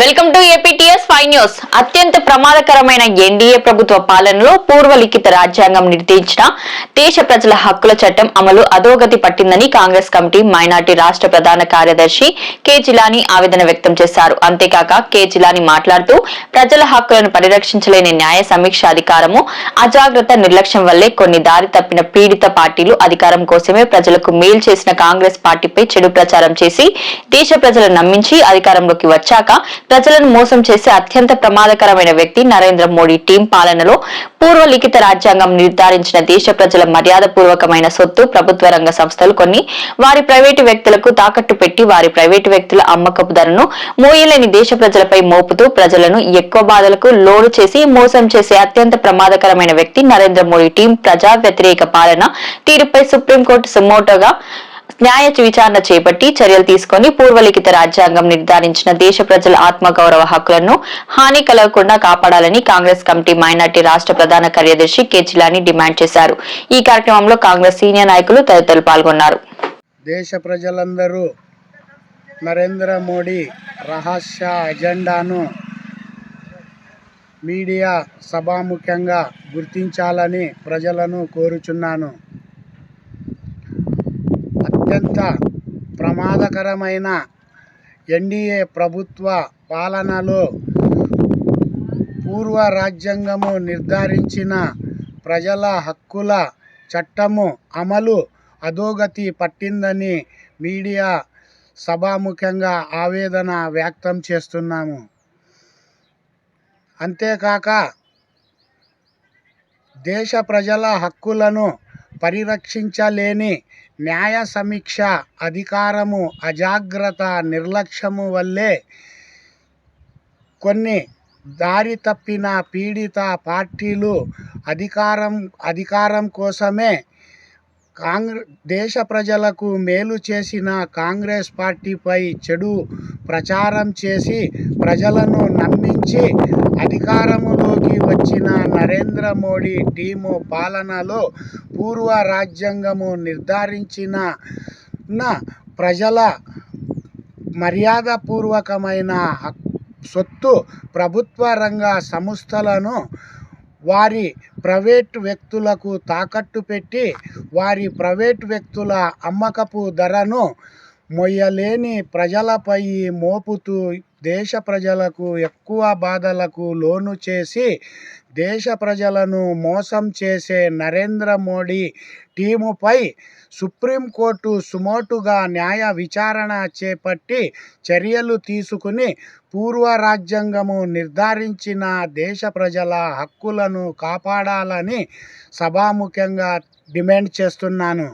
Welcome to APTS five news అత్యంత ప్రమాదకరమైన NDA ప్రభుత్వ పాలనలో పూర్వలిఖిత రాజ్యాంగం నిర్దేశించిన దేశ ప్రజల హక్కుల చట్టం అమలు అధోగతి పట్టిందని కాంగ్రెస్ కమిటీ మైనార్టీ రాష్ట్ర ప్రధాన కార్యదర్శి కె జిలాని ఆవేదన వ్యక్తం చేశారు. అంతేకాక కె జిలాని మాట్లాడుతూ ప్రజల హక్కులను పరిరక్షించలేని న్యాయ సమీక్ష అధికారము అజాగ్రత్త నిర్లక్ష్యం వల్లే కొన్ని దారి తప్పిన పీడిత పార్టీలు అధికారం కోసమే ప్రజలకు మేలు చేసిన కాంగ్రెస్ పార్టీపై చెడు ప్రచారం చేసి దేశ ప్రజలను నమ్మించి అధికారంలోకి వచ్చాక ప్రజలను మోసం చేసే అత్యంత ప్రమాదకరమైన వ్యక్తి నరేంద్ర మోడీ టీం పాలనలో పూర్వ లిఖిత రాజ్యాంగం నిర్ధారించిన దేశ ప్రజల మర్యాద పూర్వకమైన సొత్తు ప్రభుత్వ రంగ సంస్థలు కొన్ని. వారి ప్రైవేటు వ్యక్తులకు తాకట్టు పెట్టి వారి ప్రైవేటు వ్యక్తుల అమ్మకపు ధరను మోయలేని దేశ ప్రజలపై మోపుతూ ప్రజలను ఎక్కువ బాధలకు లోడు చేసి మోసం చేసే అత్యంత ప్రమాదకరమైన వ్యక్తి నరేంద్ర మోడీ టీం ప్రజా వ్యతిరేక పాలన తీరుపై సుప్రీంకోర్టు సుమోటోగా న్యాయ విచారణ చేపట్టి చర్యలు తీసుకొని పూర్వలిఖిత రాజ్యాంగం నిర్ధారించిన దేశ ప్రజల ఆత్మగౌరవ హక్కులను హాని కలగకుండా కాపాడాలని కాంగ్రెస్ కమిటీ మైనార్టీ రాష్ట్ర ప్రధాన కార్యదర్శి కె జిలాని డిమాండ్ చేశారు. ఈ కార్యక్రమంలో కాంగ్రెస్ సీనియర్ నాయకులు తదితరులు పాల్గొన్నారు. దేశ ప్రజలందరూ నరేంద్ర మోడీ రహస్య అజెండాను మీడియా సభాముఖ్యంగా గుర్తించాలని ప్రజలను కోరుచున్నాను. అత్యంత ప్రమాదకరమైన ఎన్డీఏ ప్రభుత్వ పాలనలో పూర్వ రాజ్యాంగము నిర్ధారించిన ప్రజల హక్కుల చట్టము అమలు అధోగతి పట్టిందని మీడియా సభాముఖ్యంగా ఆవేదన వ్యక్తం చేస్తున్నాము. అంతేకాక దేశ ప్రజల హక్కులను పరిరక్షించలేని న్యాయ సమీక్ష అధికారము అజాగ్రత్త నిర్లక్ష్యము వల్లే కొన్ని దారి తప్పిన పీడిత పార్టీలు అధికారం అధికారం కోసమే కాంగ్రె దేశ ప్రజలకు మేలు చేసిన కాంగ్రెస్ పార్టీపై చెడు ప్రచారం చేసి ప్రజలను నమ్మించి అధికారములో వచ్చిన నరేంద్ర మోడీ టీము పాలనలో పూర్వ రాజ్యాంగము నిర్ధారించిన ప్రజల మర్యాదపూర్వకమైన సొత్తు ప్రభుత్వ రంగ సంస్థలను వారి ప్రైవేట్ వ్యక్తులకు తాకట్టు పెట్టి వారి ప్రైవేట్ వ్యక్తుల అమ్మకపు ధరను మొయ్యలేని ప్రజలపై మోపుతూ దేశ ప్రజలకు ఎక్కువ బాధలకు లోను చేసి దేశ ప్రజలను మోసం చేసే నరేంద్ర మోడీ టీముపై సుప్రీంకోర్టు సుమోటుగా న్యాయ విచారణ చేపట్టి చర్యలు తీసుకుని పూర్వ రాజ్యాంగము నిర్ధారించిన దేశ ప్రజల హక్కులను కాపాడాలని సభాముఖ్యంగా డిమాండ్ చేస్తున్నాను.